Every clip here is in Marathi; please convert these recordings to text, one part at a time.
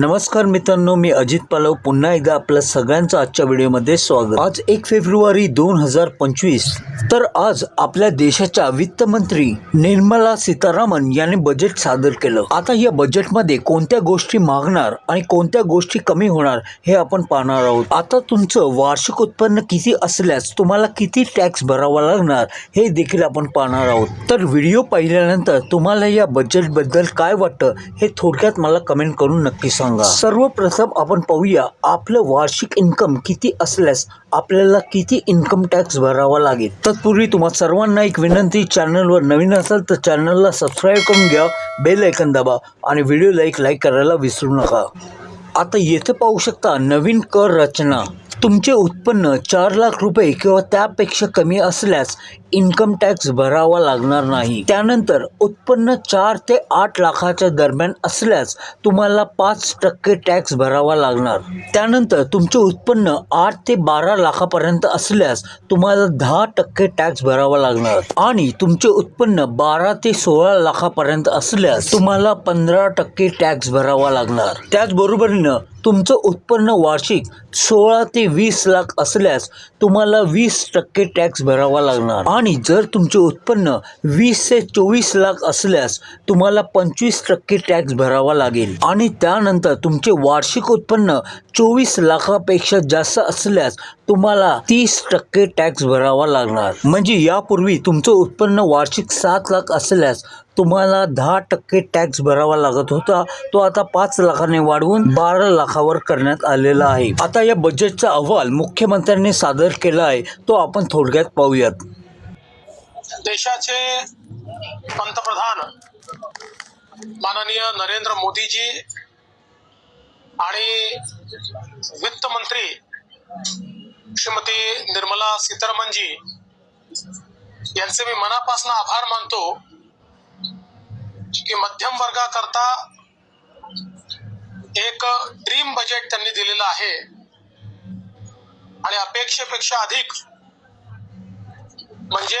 नमस्कार मित्रांनो मी अजित पालव. पुन्हा एकदा आपल्या सगळ्यांचं आजच्या व्हिडिओमध्ये स्वागत. आज एक फेब्रुवारी दोन हजार पंचवीस. तर आज आपल्या देशाच्या वित्तमंत्री निर्मला सीतारामन यांनी बजेट सादर केलं. आता या बजेटमध्ये कोणत्या गोष्टी मागणार आणि कोणत्या गोष्टी कमी होणार हे आपण पाहणार आहोत. आता तुमचं वार्षिक उत्पन्न किती असल्यास तुम्हाला किती टॅक्स भरावा लागणार हे देखील आपण पाहणार आहोत. तर व्हिडिओ पाहिल्यानंतर तुम्हाला या बजेटबद्दल काय वाटतं हे थोडक्यात मला कमेंट करून नक्की सांगा. सर्वप्रथम आपण पाहूया आपलं वार्षिक इन्कम किती असल्यास आपल्याला किती इन्कम टॅक्स भरावा लागेल? तत्पूर्वी तुम्हा सर्वांना एक विनंती चॅनलवर नवीन असाल तर चॅनलला सबस्क्राईब करून घ्या बेल ऐकन दाबा आणि व्हिडिओला एक लाईक करायला विसरू नका. आता येथे पाहू शकता नवीन कर रचना. तुमचे उत्पन्न चार लाख रुपये किंवा त्यापेक्षा कमी असल्यास इन्कम टॅक्स भरावा लागणार नाही. त्यानंतर उत्पन्न चार ते आठ लाखाच्या दरम्यान असल्यास तुम्हाला पाच टक्के टॅक्स भरावा लागणार. त्यानंतर तुमचे उत्पन्न आठ ते बारा लाखापर्यंत असल्यास तुम्हाला दहा टक्के टॅक्स भरावा लागणार. आणि तुमचे उत्पन्न बारा ते सोळा लाखापर्यंत असल्यास तुम्हाला पंधरा टक्के टॅक्स भरावा लागणार. त्याचबरोबरीनं तुमचं उत्पन्न वार्षिक सोळा ते वीस लाख असल्यास तुम्हाला वीस टक्के टॅक्स भरावा लागणार. आणि जर तुमचे उत्पन्न वीस ते चोवीस लाख असल्यास तुम्हाला पंचवीस टक्के टॅक्स भरावा लागेल. आणि त्यानंतर तुमचे वार्षिक उत्पन्न चोवीस लाखापेक्षा जास्त असल्यास तुम्हाला तीस टक्के टॅक्स भरावा लागणार. म्हणजे यापूर्वी तुमचं उत्पन्न वार्षिक सात लाख असल्यास तुम्हाला दहा टक्के टॅक्स भरावा लागत होता. तो आता पाच लाखाने वाढवून बारा लाखावर करण्यात आलेला आहे. आता या बजेटचा अहवाल मुख्यमंत्र्यांनी सादर केला आहे. तो आपण थोडक्यात पाहूयात. देशाचे पंतप्रधान माननीय नरेंद्र मोदीजी आणि वित्त मंत्री श्रीमती निर्मला सीतारामनजी यांचे मी मनापासून आभार मानतो की मध्यम वर्गाकरता एक ड्रीम बजेट त्यांनी दिलेलं आहे आणि अपेक्षेपेक्षा अधिक म्हणजे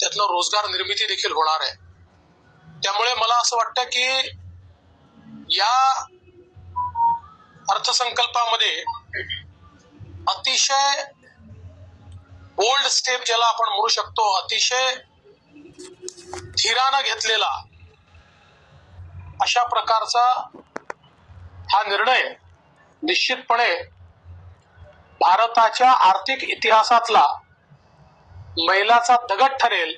त्यातनं रोजगार निर्मिती देखील होणार आहे. त्यामुळे मला असं वाटतं की या अर्थसंकल्पामध्ये अतिशय बोल्ड स्टेप ज्याला आपण म्हणू शकतो अतिशय धीरानं घेतलेला अशा प्रकारचा हा निर्णय निश्चितपणे भारताच्या आर्थिक इतिहासातला मैलाचा दगड ठरेल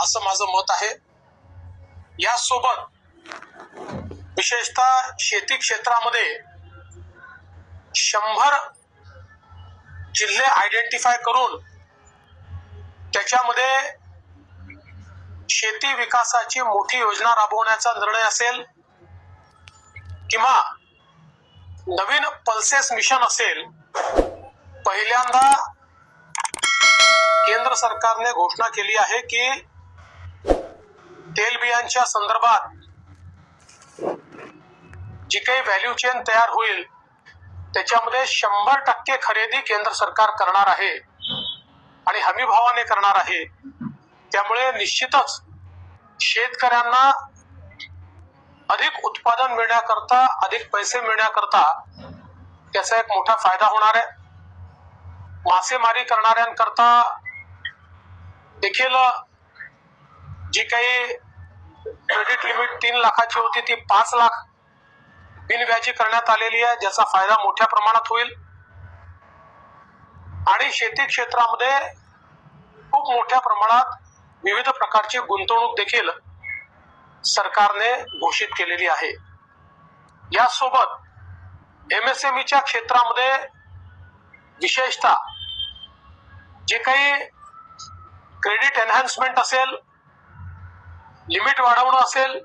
असं माझं मत आहे. यासोबत विशेषतः शेती क्षेत्रामध्ये शंभर जिल्हे आयडेंटिफाय करून त्याच्यामध्ये शेती विकासाची मोठी योजना राबवण्याचा निर्णय असेल किंवा नवीन पल्सेस मिशन असेल पहिल्यांदा केंद्र सरकारने घोषणा केली आहे की तेलबियांच्या संदर्भात जी काही व्हॅल्यू चेन तयार होईल त्याच्यामध्ये शंभर टक्के खरेदी केंद्र सरकार करणार आहे आणि हमी भावाने करणार आहे. त्यामुळे निश्चितच शेतकऱ्यांना अधिक उत्पादन मिळण्याकरता अधिक पैसे मिळण्याकरता त्याचा एक मोठा फायदा होणार आहे. मासेमारी करणाऱ्यांकरता देखील जी काही क्रेडिट लिमिट तीन लाखाची होती ती पाच लाख बिनव्याजी करण्यात आलेली आहे ज्याचा फायदा मोठ्या प्रमाणात होईल. आणि शेती क्षेत्रामध्ये खूप मोठ्या प्रमाणात विविध प्रकारची गुंतवणूक देखील सरकारने घोषित केलेली आहे. यासोबत एमएसएमईच्या क्षेत्रामध्ये विशेषतः जे काही क्रेडिट एन्हान्समेंट असेल लिमिट वाढवणं असेल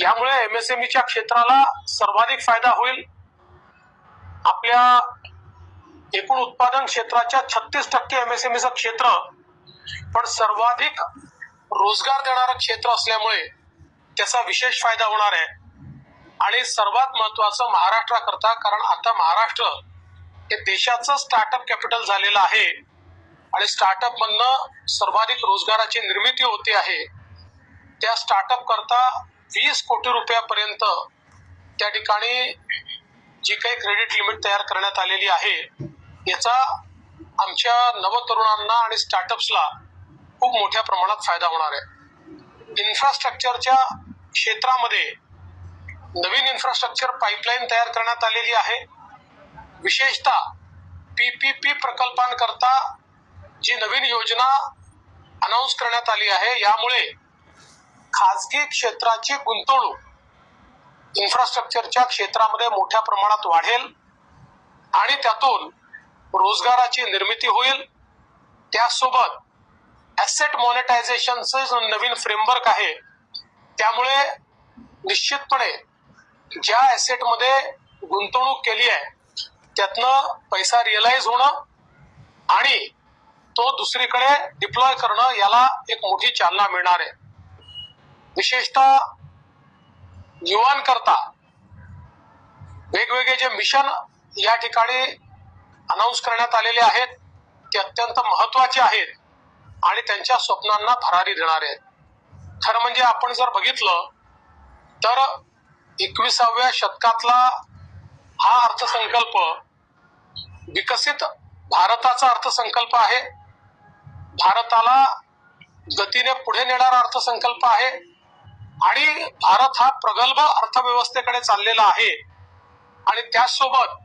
यामुळे एमएसएमईच्या क्षेत्राला सर्वाधिक फायदा होईल. आपल्या एकूण उत्पादन क्षेत्राच्या छत्तीस टक्के एमएसएमईचं क्षेत्र पण सर्वाधिक रोजगार देणारं क्षेत्र असल्यामुळे त्याचा विशेष फायदा होणार आहे. आणि सर्वात महत्वाचं महाराष्ट्राकरता कारण आता महाराष्ट्र हे देशाचं स्टार्टअप कॅपिटल झालेलं आहे. आणि स्टार्टअप मधनं सर्वाधिक रोजगाराची निर्मिती होते आहे. त्या स्टार्टअप करता वीस कोटी रुपयापर्यंत त्या ठिकाणी जी काही क्रेडिट लिमिट तयार करण्यात आलेली आहे याचा आमच्या नवतरुणांना आणि स्टार्टअप्सला खूप मोठ्या प्रमाणात फायदा होणार आहे. इन्फ्रास्ट्रक्चरच्या क्षेत्रामध्ये नवीन इन्फ्रास्ट्रक्चर पाईपलाईन तयार करण्यात आलेली आहे. विशेषतः पीपीपी प्रकल्पांकरता जी नवीन योजना अनाऊन्स करण्यात आली आहे यामुळे खाजगी क्षेत्राची गुंतवणूक इन्फ्रास्ट्रक्चरच्या क्षेत्रामध्ये मोठ्या प्रमाणात वाढेल आणि त्यातून रोजगाराची निर्मिती होईल. त्यासोबत ॲसेट मॉनिटायझेशनचं नवीन फ्रेमवर्क आहे. त्यामुळे निश्चितपणे ज्या ॲसेटमध्ये गुंतवणूक केली आहे त्यातनं पैसा रिअलाइज होणं आणि तो दुसरीकडे डिप्लॉय करणं याला एक मोठी चालना मिळणार आहे. विशेषतः युवांकरता वेगवेगळे जे मिशन या ठिकाणी अनाऊन्स करण्यात आलेले आहेत ते अत्यंत महत्त्वाचे आहेत आणि त्यांच्या स्वप्नांना भरारी देणारे आहेत. खरं म्हणजे आपण जर बघितलं तर एकविसाव्या शतकातला हा अर्थसंकल्प विकसित भारताचा अर्थसंकल्प आहे. भारताला गतीने पुढे नेणारा अर्थसंकल्प आहे आणि भारत हा प्रगल्भ अर्थव्यवस्थेकडे चाललेला आहे. आणि त्याचसोबत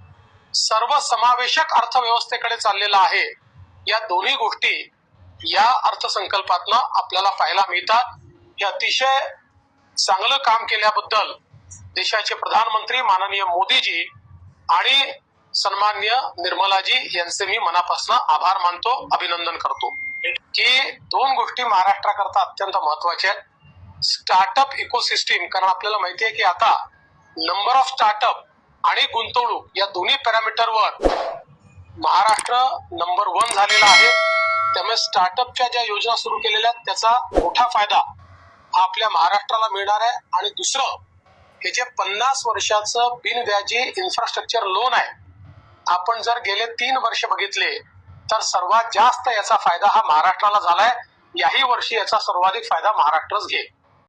सर्वसमावेशक अर्थव्यवस्थेकडे चाललेला आहे. या दोन्ही गोष्टी या अर्थसंकल्पातनं आपल्याला पाहायला मिळतात. हे अतिशय चांगलं काम केल्याबद्दल देशाचे प्रधानमंत्री माननीय मोदीजी आणि सन्मान्य निर्मलाजी यांचे मी मनापासून आभार मानतो अभिनंदन करतो. की दोन गोष्टी महाराष्ट्राकरता अत्यंत महत्त्वाच्या आहेत. स्टार्टअप इकोसिस्टीम कारण आपल्याला माहिती आहे की आता नंबर ऑफ स्टार्टअप आणि गुंतवणूक या दोन्ही पॅरामीटरवर महाराष्ट्र नंबर वन झालेला आहे. त्यामुळे स्टार्टअपच्या ज्या योजना सुरू केलेल्या आहेत त्याचा मोठा फायदा हा आपल्या महाराष्ट्राला मिळणार आहे. आणि दुसरं हे जे पन्नास वर्षाचं बिनव्याजी इन्फ्रास्ट्रक्चर लोन आहे आपण जर गेले तीन वर्ष बघितले तर सर्वात जास्त याचा फायदा हा महाराष्ट्राला झालाय. याही वर्षी याचा सर्वाधिक फायदा महाराष्ट्रच घेईल.